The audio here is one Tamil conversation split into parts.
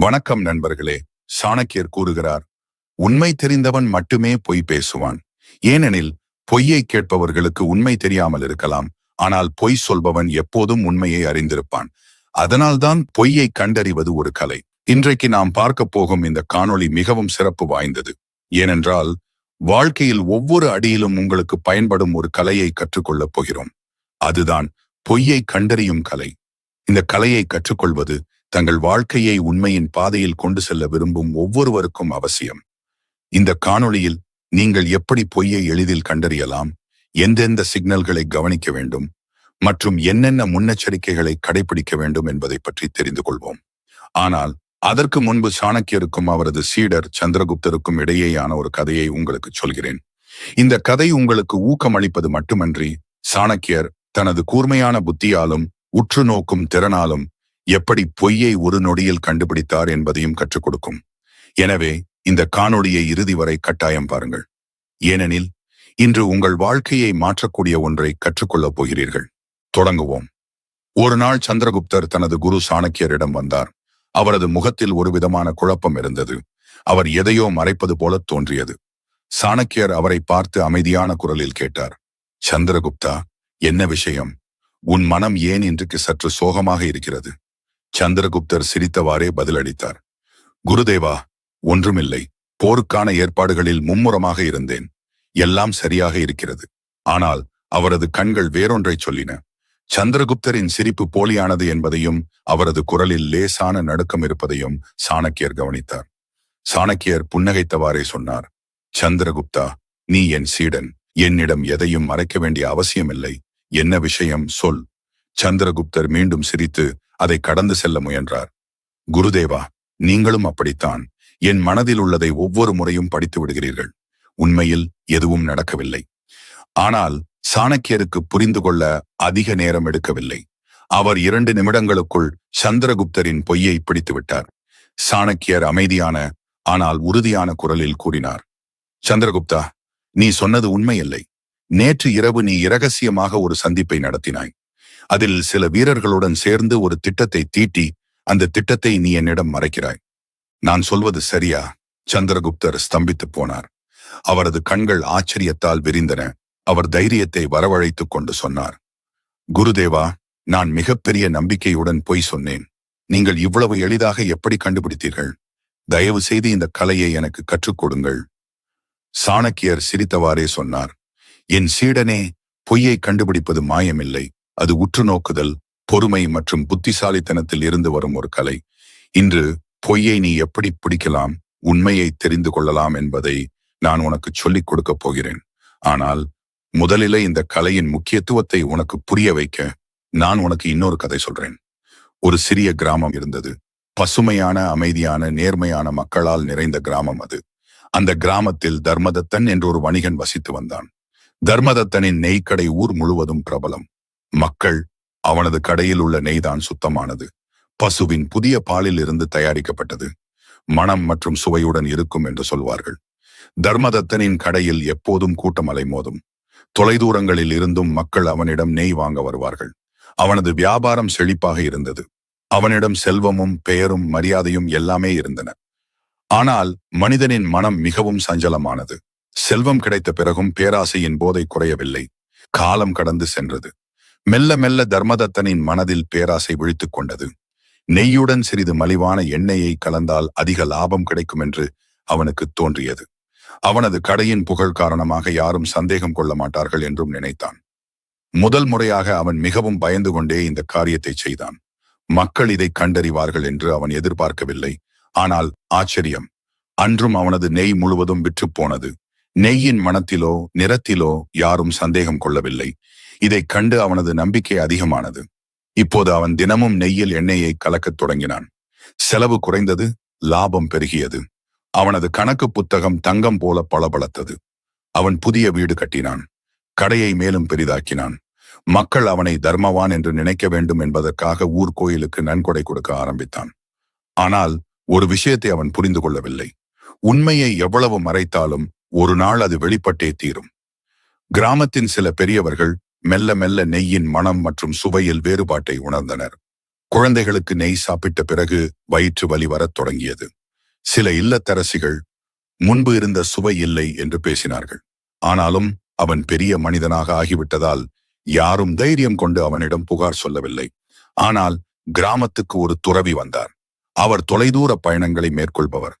வணக்கம் நண்பர்களே. சாணக்கியர் கூறுகிறார் உண்மை தெரிந்தவன் மட்டுமே பொய் பேசுவான். ஏனெனில் பொய்யை கேட்பவர்களுக்கு உண்மை தெரியாமல் இருக்கலாம். ஆனால் பொய் சொல்பவன் எப்போதும் உண்மையை அறிந்திருப்பான். அதனால்தான் பொய்யை கண்டறிவது ஒரு கலை. இன்றைக்கு நாம் பார்க்க போகும் இந்த காணொளி மிகவும் சிறப்பு வாய்ந்தது. ஏனென்றால் வாழ்க்கையில் ஒவ்வொரு அடியிலும் உங்களுக்கு பயன்படும் ஒரு கலையை கற்றுக்கொள்ளப் போகிறோம். அதுதான் பொய்யை கண்டறியும் கலை. இந்த கலையை கற்றுக்கொள்வது தங்கள் வாழ்க்கையை உண்மையின் பாதையில் கொண்டு செல்ல விரும்பும் ஒவ்வொருவருக்கும் அவசியம். இந்த காணொளியில் நீங்கள் எப்படி பொய்யை எளிதில் கண்டறியலாம் எந்தெந்த சிக்னல்களை கவனிக்க வேண்டும் மற்றும் என்னென்ன முன்னெச்சரிக்கைகளை கடைபிடிக்க வேண்டும் என்பதை பற்றி தெரிந்து கொள்வோம். ஆனால் அதற்கு முன்பு சாணக்கியருக்கும் அவரது சீடர் சந்திரகுப்தருக்கும் இடையேயான ஒரு கதையை உங்களுக்கு சொல்கிறேன். இந்த கதை உங்களுக்கு ஊக்கமளிப்பது மட்டுமன்றி சாணக்கியர் தனது கூர்மையான புத்தியாலும் உற்று நோக்கும் திறனாலும் எப்படி பொய்யை ஒரு நொடியில் கண்டுபிடித்தார் என்பதையும் கற்றுக் கொடுக்கும். எனவே இந்த காணொளியை இறுதி வரை கட்டாயம் பாருங்கள். ஏனெனில் இன்று உங்கள் வாழ்க்கையை மாற்றக்கூடிய ஒன்றை கற்றுக்கொள்ளப் போகிறீர்கள். தொடங்குவோம். ஒரு நாள் சந்திரகுப்தர் தனது குரு சாணக்கியரிடம் வந்தார். அவரது முகத்தில் ஒரு விதமான குழப்பம் இருந்தது. அவர் எதையோ மறைப்பது போல தோன்றியது. சாணக்கியர் அவரை பார்த்து அமைதியான குரலில் கேட்டார் சந்திரகுப்தா என்ன விஷயம்? உன் மனம் ஏன் இன்றைக்கு சற்று சோகமாக இருக்கிறது? சந்திரகுப்தர் சிரித்தவாறே பதிலளித்தார். குருதேவா ஒன்றுமில்லை. போருக்கான ஏற்பாடுகளில் மும்முரமாக இருந்தேன். எல்லாம் சரியாக இருக்கிறது. ஆனால் அவரது கண்கள் வேறொன்றை சொல்லின. சந்திரகுப்தரின் சிரிப்பு போலியானது என்பதையும் அவரது குரலில் லேசான நடுக்கம் இருப்பதையும் சாணக்கியர் கவனித்தார். சாணக்கியர் புன்னகைத்தவாறே சொன்னார் சந்திரகுப்தா நீ என் சீடன். என்னிடம் எதையும் மறைக்க வேண்டிய அவசியமில்லை. என்ன விஷயம்? சொல். சந்திரகுப்தர் மீண்டும் சிரித்து அதை கடந்து செல்ல முயன்றார். குருதேவா நீங்களும் அப்படித்தான். என் மனதில் உள்ளதை ஒவ்வொரு முறையும் படித்து விடுகிறீர்கள். உண்மையில் எதுவும் நடக்கவில்லை. ஆனால் சாணக்கியருக்கு புரிந்து கொள்ள அதிக நேரம் எடுக்கவில்லை. அவர் இரண்டு நிமிடங்களுக்குள் சந்திரகுப்தரின் பொய்யை பிடித்து விட்டார். சாணக்கியர் அமைதியான ஆனால் உறுதியான குரலில் கூறினார். சந்திரகுப்தா நீ சொன்னது உண்மையில்லை. நேற்று இரவு நீ இரகசியமாக ஒரு சந்திப்பை நடத்தினாய். அதில் சில வீரர்களுடன் சேர்ந்து ஒரு திட்டத்தை தீட்டி அந்த திட்டத்தை நீ என்னிடம் மறைக்கிறாய். நான் சொல்வது சரியா? சந்திரகுப்தர் ஸ்தம்பித்து போனார். அவரது கண்கள் ஆச்சரியத்தால் விரிந்தன. அவர் தைரியத்தை வரவழைத்துக் கொண்டு சொன்னார். குருதேவா நான் மிகப்பெரிய நம்பிக்கையுடன் பொய் சொன்னேன். நீங்கள் இவ்வளவு எளிதாக எப்படி கண்டுபிடித்தீர்கள்? தயவு செய்து இந்த கலையை எனக்கு கற்றுக் கொடுங்கள். சாணக்கியர் சிரித்தவாறே சொன்னார். என் சீடனே பொய்யை கண்டுபிடிப்பது மாயமில்லை. அது உற்று நோக்குதல் பொறுமை மற்றும் புத்திசாலித்தனத்தில் இருந்து வரும் ஒரு கலை. இன்று பொய்யை நீ எப்படி பிடிக்கலாம் உண்மையை தெரிந்து கொள்ளலாம் என்பதை நான் உனக்கு சொல்லிக் கொடுக்கப் போகிறேன். ஆனால் முதலிலே இந்த கலையின் முக்கியத்துவத்தை உனக்கு புரிய வைக்க நான் உனக்கு இன்னொரு கதை சொல்றேன். ஒரு சிறிய கிராமம் இருந்தது. பசுமையான அமைதியான நேர்மையான மக்களால் நிறைந்த கிராமம் அது. அந்த கிராமத்தில் தர்மதத்தன் என்ற ஒரு வணிகன் வசித்து வந்தான். தர்மதத்தனின் நெய்க்கடை ஊர் முழுவதும் பிரபலம். மக்கள் அவனது கடையில் உள்ள நெய்தான் சுத்தமானது. பசுவின் புதிய பாலில் இருந்து தயாரிக்கப்பட்டது. மனம் மற்றும் சுவையுடன் இருக்கும் என்று சொல்வார்கள். தர்மதத்தனின் கடையில் எப்போதும் கூட்டம் அலைமோதும். தொலைதூரங்களில் இருந்தும் மக்கள் அவனிடம் நெய் வாங்க வருவார்கள். அவனது வியாபாரம் செழிப்பாக இருந்தது. அவனிடம் செல்வமும் பெயரும் மரியாதையும் எல்லாமே இருந்தன. ஆனால் மனிதனின் மனம் மிகவும் சஞ்சலமானது. செல்வம் கிடைத்த பிறகும் பேராசையின் போதை குறையவில்லை. காலம் கடந்து சென்றது. மெல்ல மெல்ல தர்மதத்தனின் மனதில் பேராசை விழித்துக் கொண்டது. நெய்யுடன் சிறிது மலிவான எண்ணெயை கலந்தால் அதிக லாபம் கிடைக்கும் என்று அவனுக்கு தோன்றியது. அவனது கடையின் புகழ் காரணமாக யாரும் சந்தேகம் கொள்ள மாட்டார்கள் என்றும் நினைத்தான். முதல் முறையாக அவன் மிகவும் பயந்து கொண்டே இந்த காரியத்தை செய்தான். மக்கள் இதை கண்டறிவார்கள் என்று அவன் எதிர்பார்க்கவில்லை. ஆனால் ஆச்சரியம். அன்றும் அவனது நெய் முழுவதும் விற்றுப் போனது. நெய்யின் மனத்திலோ நிறத்திலோ யாரும் சந்தேகம் கொள்ளவில்லை. இதைக் கண்டு அவனது நம்பிக்கை அதிகமானது. இப்போது அவன் தினமும் நெய்யில் எண்ணெயை கலக்கத் தொடங்கினான். செலவு குறைந்தது லாபம் பெருகியது. அவனது கணக்கு புத்தகம் தங்கம் போல பளபளத்தது. அவன் புதிய வீடு கட்டினான். கடையை மேலும் பெரிதாக்கினான். மக்கள் அவனை தர்மவான் என்று நினைக்க வேண்டும் என்பதற்காக ஊர் கோயிலுக்கு நன்கொடை கொடுக்க ஆரம்பித்தான். ஆனால் ஒரு விஷயத்தை அவன் புரிந்து கொள்ளவில்லை. உண்மையை எவ்வளவு மறைத்தாலும் ஒரு நாள் அது வெளிப்பட்டே தீரும். கிராமத்தின் சில பெரியவர்கள் மெல்ல மெல்ல நெய்யின் மனம் மற்றும் சுவையில் வேறுபாட்டை உணர்ந்தனர். குழந்தைகளுக்கு நெய் சாப்பிட்ட பிறகு வயிற்று வலி வரத் தொடங்கியது. சில இல்லத்தரசிகள் முன்பு இருந்த சுவை இல்லை என்று பேசினார்கள். ஆனாலும் அவன் பெரிய மனிதனாக ஆகிவிட்டதால் யாரும் தைரியம் கொண்டு அவனிடம் புகார் சொல்லவில்லை. ஆனால் கிராமத்துக்கு ஒரு துறவி வந்தார். அவர் தொலைதூர பயணங்களை மேற்கொள்பவர்.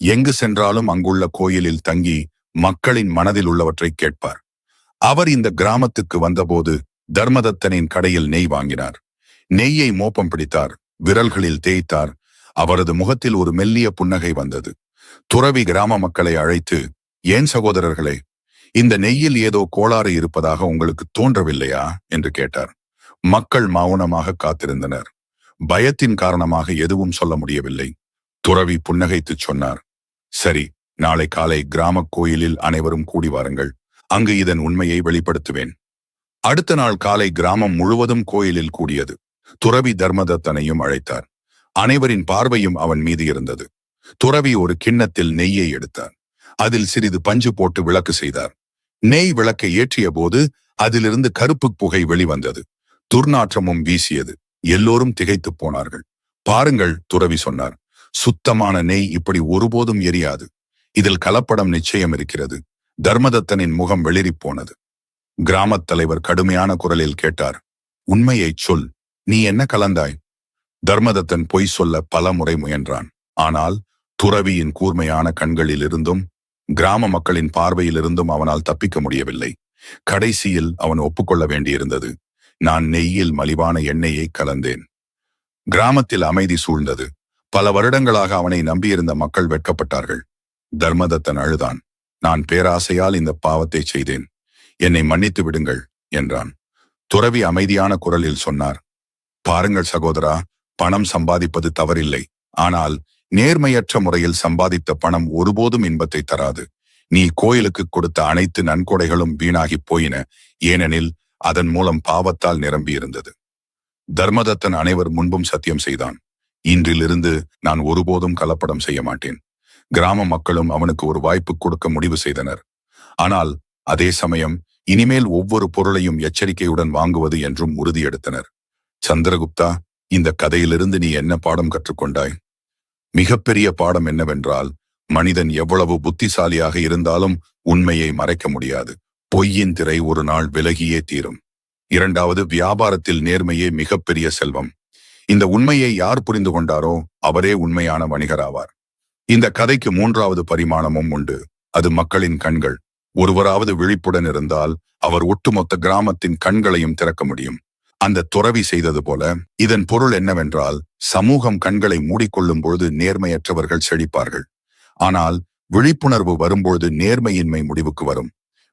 எங்கு சென்றாலும் அங்குள்ள கோயிலில் தங்கி மக்களின் மனதில் உள்ளவற்றை கேட்பார். அவர் இந்த கிராமத்துக்கு வந்தபோது தர்மதத்தனின் கடையில் நெய் வாங்கினார். நெய்யை மோப்பம் பிடித்தார் விரல்களில் தேய்த்தார். அவரது முகத்தில் ஒரு மெல்லிய புன்னகை வந்தது. துறவி கிராம மக்களை அழைத்து ஏன் சகோதரர்களே இந்த நெய்யில் ஏதோ கோளாறு இருப்பதாக உங்களுக்கு தோன்றவில்லையா? என்று கேட்டார். மக்கள் மௌனமாக காத்திருந்தனர். பயத்தின் காரணமாக எதுவும் சொல்ல முடியவில்லை. துறவி புன்னகைத்துச் சொன்னார் சரி நாளை காலை கிராமக் கோயிலில் அனைவரும் கூடி வாருங்கள். அங்கு இதன் உண்மையை வெளிப்படுத்துவேன். அடுத்த நாள் காலை கிராமம் முழுவதும் கோயிலில் கூடியது. துறவி தர்மதத்தனையும் அழைத்தார். அனைவரின் பார்வையும் அவன் மீது இருந்தது. துறவி ஒரு கிண்ணத்தில் நெய்யை எடுத்தார். அதில் சிறிது பஞ்சு போட்டு விளக்கு செய்தார். நெய் விளக்கை ஏற்றிய போது அதிலிருந்து கருப்பு புகை வெளிவந்தது. துர்நாற்றமும் வீசியது. எல்லோரும் திகைத்துப் போனார்கள். பாருங்கள் துறவி சொன்னார். சுத்தமான நெய் இப்படி ஒருபோதும் எரியாது. இதில் கலப்படம் நிச்சயம் இருக்கிறது. தர்மதத்தனின் முகம் வெளிரிப்போனது கிராமத் தலைவர் கடுமையான குரலில் கேட்டார் உண்மையைச் சொல் நீ என்ன கலந்தாய்? தர்மதத்தன் பொய் சொல்ல பல முறை முயன்றான். ஆனால் துறவியின் கூர்மையான கண்களிலிருந்தும் கிராம மக்களின் பார்வையிலிருந்தும் அவனால் தப்பிக்க முடியவில்லை. கடைசியில் அவன் ஒப்புக்கொள்ள வேண்டியிருந்தது நான் நெய்யில் மலிவான எண்ணெயை கலந்தேன். கிராமத்தில் அமைதி சூழ்ந்தது. பல வருடங்களாக அவனை நம்பியிருந்த மக்கள் வெட்கப்பட்டார்கள். தர்மதத்தன் அழுதான் நான் பேராசையால் இந்த பாவத்தை செய்தேன். என்னை மன்னித்து விடுங்கள் என்றான். துறவி அமைதியான குரலில் சொன்னார். பாருங்கள் சகோதரா பணம் சம்பாதிப்பது தவறில்லை. ஆனால் நேர்மையற்ற முறையில் சம்பாதித்த பணம் ஒருபோதும் இன்பத்தை தராது. நீ கோயிலுக்கு கொடுத்த அனைத்து நன்கொடைகளும் வீணாகிப் போயின. ஏனெனில் அதன் மூலம் பாவத்தால் நிரம்பியிருந்தது. தர்மதத்தன் அனைவர் முன்பும் சத்தியம் செய்தான். இன்றிலிருந்து நான் ஒருபோதும் கலப்படம் செய்ய மாட்டேன். கிராம மக்களும் அவனுக்கு ஒரு வாய்ப்பு கொடுக்க முடிவு செய்தனர். ஆனால் அதே சமயம் இனிமேல் ஒவ்வொரு பொருளையும் எச்சரிக்கையுடன் வாங்குவது என்றும் உறுதியெடுத்தனர். சந்திரகுப்தா இந்த கதையிலிருந்து நீ என்ன பாடம் கற்றுக்கொண்டாய்? மிகப்பெரிய பாடம் என்னவென்றால் மனிதன் எவ்வளவு புத்திசாலியாக இருந்தாலும் உண்மையை மறைக்க முடியாது. பொய்யின் திரை ஒரு நாள் விலகியே தீரும். இரண்டாவது வியாபாரத்தில் நேர்மையே மிகப்பெரிய செல்வம். இந்த உண்மையை யார் புரிந்து கொண்டாரோ அவரே உண்மையான வணிகராவார். இந்த கதைக்கு மூன்றாவது பரிமாணமும் உண்டு. அது மக்களின் கண்கள். ஒருவராவது விழிப்புடன் இருந்தால் அவர் ஒட்டுமொத்த கிராமத்தின் கண்களையும் திறக்க முடியும். அந்த துறவி செய்தது போல இதன் பொருள் என்னவென்றால் சமூகம் கண்களை மூடிக்கொள்ளும் பொழுது நேர்மையற்றவர்கள் செழிப்பார்கள். ஆனால் விழிப்புணர்வு வரும்பொழுது நேர்மையின்மை முடிவுக்கு வரும்.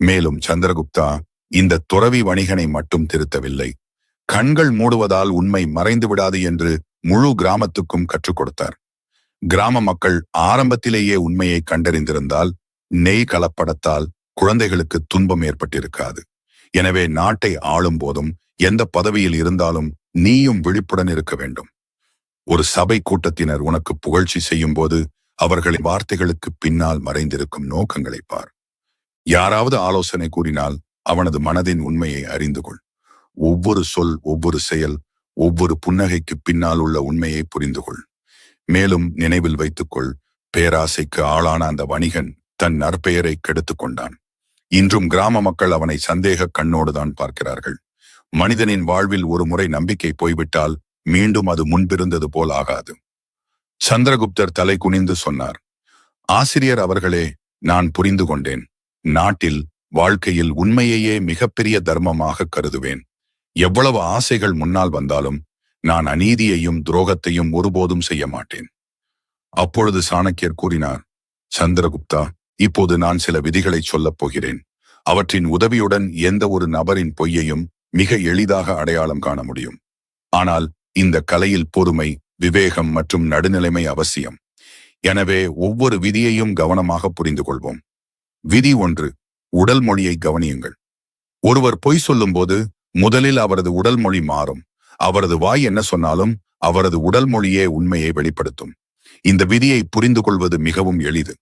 மேலும் சந்திரகுப்தா இந்த துறவி வணிகனை மட்டும் திருத்தவில்லை. கண்கள் மூடுவதால் உண்மை மறைந்து விடாது என்று முழு கிராமத்துக்கும் கற்றுக் கொடுத்தார். கிராம மக்கள் ஆரம்பத்திலேயே உண்மையை கண்டறிந்திருந்தால் நெய் கலப்படத்தால் குழந்தைகளுக்கு துன்பம் ஏற்பட்டிருக்காது. எனவே நாட்டை ஆளும் போதும் எந்த பதவியில் இருந்தாலும் நீயும் விழிப்புடன் இருக்க வேண்டும். ஒரு சபை கூட்டத்தினர் உனக்கு புகழ்ச்சி செய்யும் போது அவர்களின் வார்த்தைகளுக்கு பின்னால் மறைந்திருக்கும் நோக்கங்களை பார். யாராவது ஆலோசனை கூறினால் அவனது மனதின் உண்மையை அறிந்து கொள். ஒவ்வொரு சொல் ஒவ்வொரு செயல் ஒவ்வொரு புன்னகைக்கு பின்னால் உள்ள உண்மையை புரிந்து கொள். மேலும் நினைவில் வைத்துக்கொள் பேராசைக்கு ஆளான அந்த வணிகன் தன் நற்பெயரை கெடுத்துக் கொண்டான். இன்றும் கிராம மக்கள் அவனை சந்தேக கண்ணோடுதான் பார்க்கிறார்கள். மனிதனின் வாழ்வில் ஒரு முறை நம்பிக்கை போய்விட்டால் மீண்டும் அது முன்பிருந்தது போல் ஆகாது. சந்திரகுப்தர் தலை குனிந்து சொன்னார் ஆசிரியர் அவர்களே நான் புரிந்து கொண்டேன். நாட்டில் வாழ்க்கையில் உண்மையையே மிகப்பெரிய தர்மமாக கருதுவேன். எவ்வளவு ஆசைகள் முன்னால் வந்தாலும் நான் அநீதியையும் துரோகத்தையும் ஒருபோதும் செய்ய மாட்டேன். அப்பொழுது சாணக்கியர் கூறினார் சந்திரகுப்தா இப்போது நான் சில விதிகளை சொல்லப் போகிறேன். அவற்றின் உதவியுடன் எந்த ஒரு நபரின் பொய்யையும் மிக எளிதாக அடையாளம் காண முடியும். ஆனால் இந்த கலையில் பொறுமை விவேகம் மற்றும் நடுநிலைமை அவசியம். எனவே ஒவ்வொரு விதியையும் கவனமாக புரிந்து கொள்வோம் விதி ஒன்று உடல் மொழியை கவனியுங்கள். ஒருவர் பொய் சொல்லும்போது முதலில் அவரது உடல் மொழி மாறும். அவரது வாய் என்ன சொன்னாலும் அவரது உடல் மொழியே உண்மையை வெளிப்படுத்தும். இந்த விதியை புரிந்து கொள்வது மிகவும் எளிது.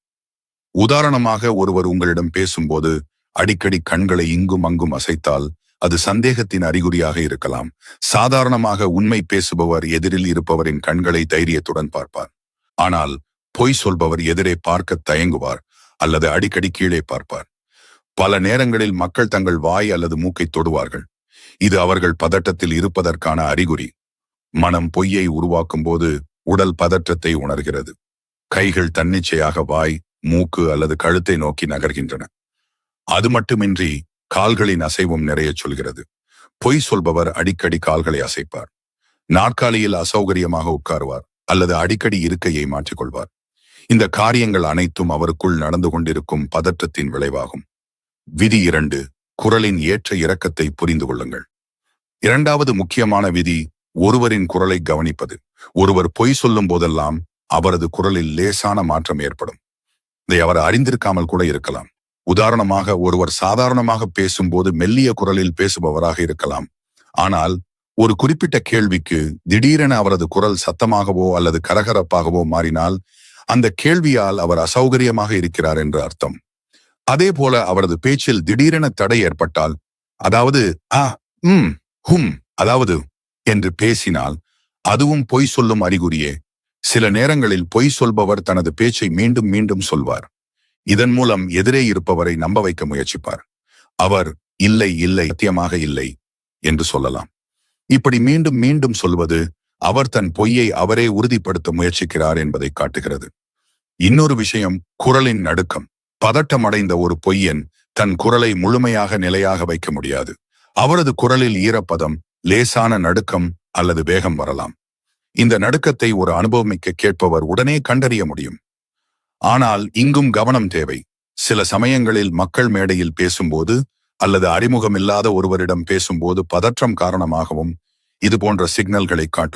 உதாரணமாக ஒருவர் உங்களிடம் பேசும்போது அடிக்கடி கண்களை இங்கும் அங்கும் அசைத்தால் அது சந்தேகத்தின் அறிகுறியாக இருக்கலாம். சாதாரணமாக உண்மை பேசுபவர் எதிரில் இருப்பவரின் கண்களை தைரியத்துடன் பார்ப்பார். ஆனால் பொய் சொல்பவர் எதிரே பார்க்க தயங்குவார் அல்லது அடிக்கடி கீழே பார்ப்பார். பல நேரங்களில் மக்கள் தங்கள் வாய் அல்லது மூக்கை தொடுவார்கள். இது அவர்கள் பதட்டத்தில் இருப்பதற்கான அறிகுறி. மனம் பொய்யை உருவாக்கும் போது உடல் பதற்றத்தை உணர்கிறது. கைகள் தன்னிச்சையாக வாய் மூக்கு அல்லது கழுத்தை நோக்கி நகர்கின்றன. அது மட்டுமின்றி கால்களின் அசைவும் நிறைய சொல்கிறது. பொய் சொல்பவர் அடிக்கடி கால்களை அசைப்பார். நாற்காலியில் அசௌகரியமாக உட்காருவார் அல்லது அடிக்கடி இருக்கையை மாற்றிக்கொள்வார். இந்த காரியங்கள் அனைத்தும் அவருக்குள் நடந்து கொண்டிருக்கும் பதற்றத்தின் விளைவாகும். விதி இரண்டு குரலின் ஏற்ற இறக்கத்தை புரிந்து கொள்ளுங்கள். இரண்டாவது முக்கியமான விதி ஒருவரின் குரலை கவனிப்பது. ஒருவர் பொய் சொல்லும் போதெல்லாம் அவரது குரலில் லேசான மாற்றம் ஏற்படும். இதை அவர் அறிந்திருக்காமல் கூட இருக்கலாம். உதாரணமாக ஒருவர் சாதாரணமாக பேசும்போது மெல்லிய குரலில் பேசுபவராக இருக்கலாம். ஆனால் ஒரு குறிப்பிட்ட கேள்விக்கு திடீரென அவரது குரல் சத்தமாகவோ அல்லது கரகரப்பாகவோ மாறினால் அந்த கேள்வியால் அவர் அசௌகரியமாக இருக்கிறார் என்று அர்த்தம். அதே போல அவரது பேச்சில் திடீரென தடை ஏற்பட்டால் அதாவது ஆ ம் ஹும் அதாவது என்று பேசினால் அதுவும் பொய் சொல்லும் அறிகுறியே. சில நேரங்களில் பொய் சொல்பவர் தனது பேச்சை மீண்டும் மீண்டும் சொல்வார். இதன் மூலம் எதிரே இருப்பவரை நம்ப வைக்க முயற்சிப்பார். அவர் இல்லை இல்லை சத்தியமாக இல்லை என்று சொல்லலாம். இப்படி மீண்டும் மீண்டும் சொல்வது அவர் தன் பொய்யை அவரே உறுதிப்படுத்த முயற்சிக்கிறார் என்பதை காட்டுகிறது. இன்னொரு விஷயம் குரலின் நடுக்கம். பதட்டமடைந்த ஒரு பொய்யன் தன் குரலை முழுமையாக நிலையாக வைக்க முடியாது. அவரது குரலில் ஈரப்பதம் லேசான நடுக்கம் அல்லது வேகம் வரலாம். இந்த நடுக்கத்தை ஒரு அனுபவமிக்க கேட்பவர் உடனே கண்டறிய முடியும். ஆனால் இங்கும் கவனம் தேவை. சில சமயங்களில் மக்கள் மேடையில் பேசும்போது அல்லது அறிமுகமில்லாத ஒருவரிடம் பேசும்போது பதற்றம் காரணமாகவும் இது போன்ற சிக்னல்களை காட்டும்